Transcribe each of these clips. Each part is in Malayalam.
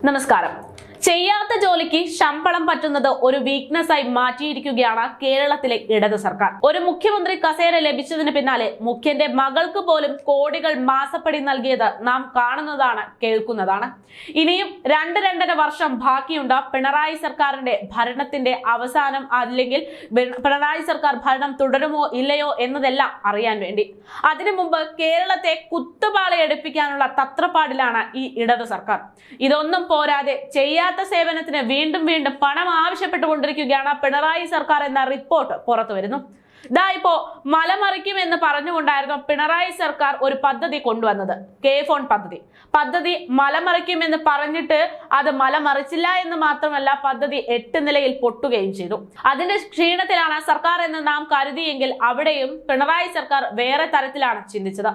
നമസ്കാരം ചെയ്യാത്ത ജോലിക്ക് ശമ്പളം പറ്റുന്നത് ഒരു വീക്ക്നെസ് ആയി മാറ്റിയിരിക്കുകയാണ് കേരളത്തിലെ ഇടത് സർക്കാർ. ഒരു മുഖ്യമന്ത്രി കസേര ലഭിച്ചതിന് പിന്നാലെ മുഖ്യന്റെ മകൾക്ക് പോലും കോടികൾ മാസപ്പടി നൽകിയത് നാം കാണുന്നതാണ് കേൾക്കുന്നതാണ്. ഇനിയും രണ്ട് രണ്ടര വർഷം ബാക്കിയുണ്ട്. പിണറായി സർക്കാരിന്റെ ഭരണത്തിന്റെ അവസാനം അല്ലെങ്കിൽ പിണറായി സർക്കാർ ഭരണം തുടരുമോ ഇല്ലയോ എന്നതെല്ലാം അറിയാൻ വേണ്ടി. അതിനു മുമ്പ് കേരളത്തെ കുത്തുപാളയെടുപ്പിക്കാനുള്ള തത്രപ്പാടിലാണ് ഈ ഇടത് സർക്കാർ. ഇതൊന്നും പോരാതെ ചെയ്യാത്ത സേവനത്തിന് വീണ്ടും വീണ്ടും പണം ആവശ്യപ്പെട്ടുകൊണ്ടിരിക്കുകയാണ് പിണറായി സർക്കാർ എന്ന റിപ്പോർട്ട് പുറത്തു വരുന്നു. ഇതാ ഇപ്പോ മലമറിക്കും എന്ന് പറഞ്ഞുകൊണ്ടായിരുന്നു പിണറായി സർക്കാർ ഒരു പദ്ധതി കൊണ്ടുവന്നത്. കെ ഫോൺ പദ്ധതി. പദ്ധതി മലമറിക്കും എന്ന് പറഞ്ഞിട്ട് അത് മലമറിച്ചില്ല എന്ന് മാത്രമല്ല പദ്ധതി എട്ട് നിലയിൽ പൊട്ടുകയും ചെയ്തു. അതിന്റെ ക്ഷീണത്തിലാണ് സർക്കാർ എന്ന് നാം കരുതിയെങ്കിൽ അവിടെയും പിണറായി സർക്കാർ വേറെ തരത്തിലാണ് ചിന്തിച്ചത്.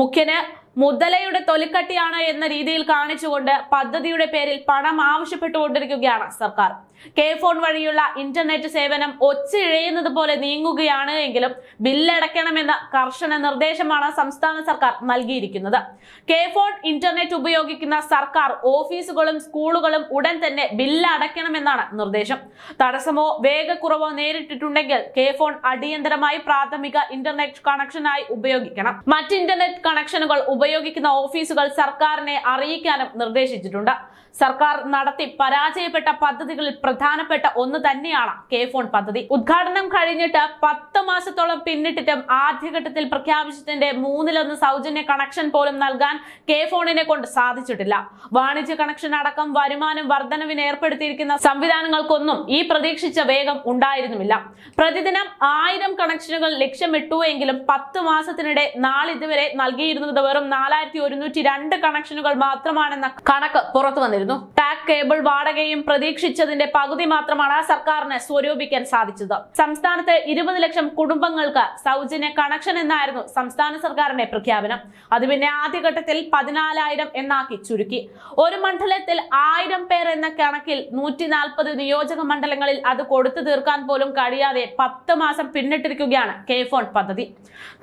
മുഖ്യന് മുതലയുടെ തൊലിക്കട്ടിയാണ് എന്ന രീതിയിൽ കാണിച്ചുകൊണ്ട് പദ്ധതിയുടെ പേരിൽ പണം ആവശ്യപ്പെട്ടുകൊണ്ടിരിക്കുകയാണ് സർക്കാർ. കെ ഫോൺ വഴിയുള്ള ഇന്റർനെറ്റ് സേവനം ഒച്ചിഴയുന്നത് പോലെ നീങ്ങുകയാണ് എങ്കിലും ബില്ലടയ്ക്കണമെന്ന കർശന നിർദ്ദേശമാണ് സംസ്ഥാന സർക്കാർ നൽകിയിരിക്കുന്നത്. കെ ഫോൺ ഇന്റർനെറ്റ് ഉപയോഗിക്കുന്ന സർക്കാർ ഓഫീസുകളും സ്കൂളുകളും ഉടൻ തന്നെ ബില്ല് അടയ്ക്കണമെന്നാണ് നിർദ്ദേശം. തടസ്സമോ വേഗക്കുറവോ നേരിട്ടിട്ടുണ്ടെങ്കിൽ കെ ഫോൺ അടിയന്തരമായി പ്രാഥമിക ഇന്റർനെറ്റ് കണക്ഷനായി ഉപയോഗിക്കണം. മറ്റ് ഇന്റർനെറ്റ് കണക്ഷനുകൾ ഉപയോഗിക്കുന്ന ഓഫീസുകൾ സർക്കാരിനെ അറിയിക്കാനും നിർദ്ദേശിച്ചിട്ടുണ്ട്. സർക്കാർ നടത്തി പരാജയപ്പെട്ട പദ്ധതികളിൽ പ്രധാനപ്പെട്ട ഒന്ന് തന്നെയാണ് കെ ഫോൺ പദ്ധതി. ഉദ്ഘാടനം കഴിഞ്ഞിട്ട് പത്ത് മാസത്തോളം പിന്നിട്ടിട്ടും ആദ്യഘട്ടത്തിൽ പ്രഖ്യാപിച്ചതിന്റെ മൂന്നിലൊന്ന് സൗജന്യ കണക്ഷൻ പോലും നൽകാൻ കെ ഫോണിനെ കൊണ്ട് സാധിച്ചിട്ടില്ല. വാണിജ്യ കണക്ഷൻ അടക്കം വരുമാനം വർധനവിന് ഏർപ്പെടുത്തിയിരിക്കുന്ന സംവിധാനങ്ങൾക്കൊന്നും ഈ പ്രതീക്ഷിച്ച വേഗം ഉണ്ടായിരുന്നുമില്ല. പ്രതിദിനം ആയിരം കണക്ഷനുകൾ ലക്ഷ്യമിട്ടുവെങ്കിലും പത്ത് മാസത്തിനിടെ നാളിതുവരെ നൽകിയിരുന്നത് വെറും നാലായിരത്തി ഒരുന്നൂറ്റി രണ്ട് കണക്ഷനുകൾ മാത്രമാണെന്ന കണക്ക് പുറത്തു വന്നിരുന്നു. ടാക് കേബിൾ വാടകയും പ്രതീക്ഷിച്ചതിന്റെ പകുതി മാത്രമാണ് സർക്കാരിന് സ്വരൂപിക്കാൻ സാധിച്ചത്. സംസ്ഥാനത്ത് ഇരുപത് ലക്ഷം കുടുംബങ്ങൾക്ക് സൗജന്യ കണക്ഷൻ എന്നായിരുന്നു സംസ്ഥാന സർക്കാരിന്റെ പ്രഖ്യാപനം. അത് പിന്നെ ആദ്യഘട്ടത്തിൽ പതിനാലായിരം എന്നാക്കി ചുരുക്കി. ഒരു മണ്ഡലത്തിൽ ആയിരം പേർ എന്ന കണക്കിൽ നൂറ്റി നാൽപ്പത് നിയോജക മണ്ഡലങ്ങളിൽ അത് കൊടുത്തു തീർക്കാൻ പോലും കഴിയാതെ പത്ത് മാസം പിന്നിട്ടിരിക്കുകയാണ് കെ ഫോൺ പദ്ധതി.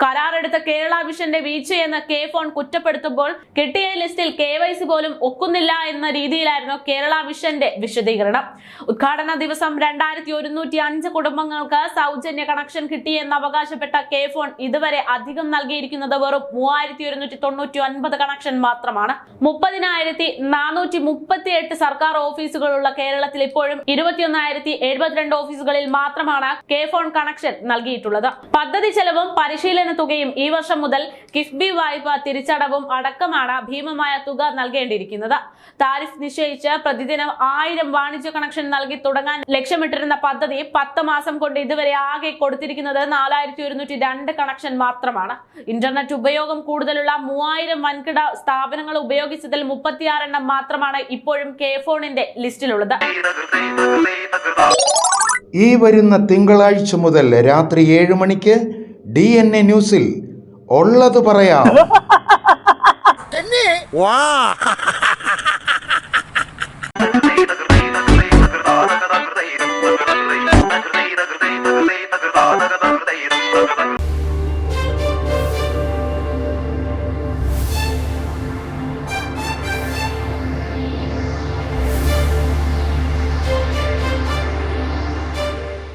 കരാറെടുത്ത കേരള വിഷന്റെ വീഴ്ചയെന്ന് കെ ഫോൺ കുറ്റപ്പെടുത്തുമ്പോൾ കിട്ടിയ ലിസ്റ്റിൽ കെ വൈ സി പോലും ഒക്കുന്നില്ല എന്ന രീതിയിലായിരുന്നു കേരള മിഷന്റെ വിശദീകരണം. ഉദ്ഘാടന ദിവസം രണ്ടായിരത്തി ഒരുന്നൂറ്റി അഞ്ച് കുടുംബങ്ങൾക്ക് സൗജന്യ കണക്ഷൻ കിട്ടിയെന്ന് അവകാശപ്പെട്ട കെ ഫോൺ ഇതുവരെ അധികം നൽകിയിരിക്കുന്നത് വെറും മൂവായിരത്തി ഒരുന്നൂറ്റി തൊണ്ണൂറ്റി ഒൻപത് കണക്ഷൻ മാത്രമാണ്. മുപ്പതിനായിരത്തി നാനൂറ്റി മുപ്പത്തി എട്ട് സർക്കാർ ഓഫീസുകളുള്ള കേരളത്തിൽ ഇപ്പോഴും ഇരുപത്തിയൊന്നായിരത്തി എഴുപത്തിരണ്ട് ഓഫീസുകളിൽ മാത്രമാണ് കെ ഫോൺ കണക്ഷൻ നൽകിയിട്ടുള്ളത്. പദ്ധതി ചെലവും പരിശീലന തുകയും ഈ വർഷം മുതൽ കിഫ്ബി വായ്പ തിരിച്ചടവും അടക്കമാണ് ഭീമമായ തുക നൽകേണ്ടിയിരിക്കുന്നത്. താരിഫ് നിശ്ചയിച്ച് പ്രതിദിനം ആയിരം വാണിജ്യ കണക്ഷൻ നൽകി തുടങ്ങാൻ ലക്ഷ്യമിട്ടിരുന്ന പദ്ധതി പത്ത് മാസം കൊണ്ട് ഇതുവരെ ആകെ കൊടുത്തിരിക്കുന്നത് നാലായിരത്തി ഒരുന്നൂറ്റി രണ്ട് കണക്ഷൻ മാത്രമാണ്. ഇന്റർനെറ്റ് ഉപയോഗം കൂടുതലുള്ള മൂവായിരം വൻകിട സ്ഥാപനങ്ങൾ ഉപയോഗിച്ചതിൽ മുപ്പത്തിയാറെണ്ണം മാത്രമാണ് ഇപ്പോഴും കെ ഫോണിന്റെ ലിസ്റ്റിലുള്ളത്. ഈ വരുന്ന തിങ്കളാഴ്ച മുതൽ രാത്രി ഏഴ് മണിക്ക് ഡി എൻ എ ന്യൂസിൽ ഉള്ളത് പറയാം. 哇！哈哈哈哈哈哈！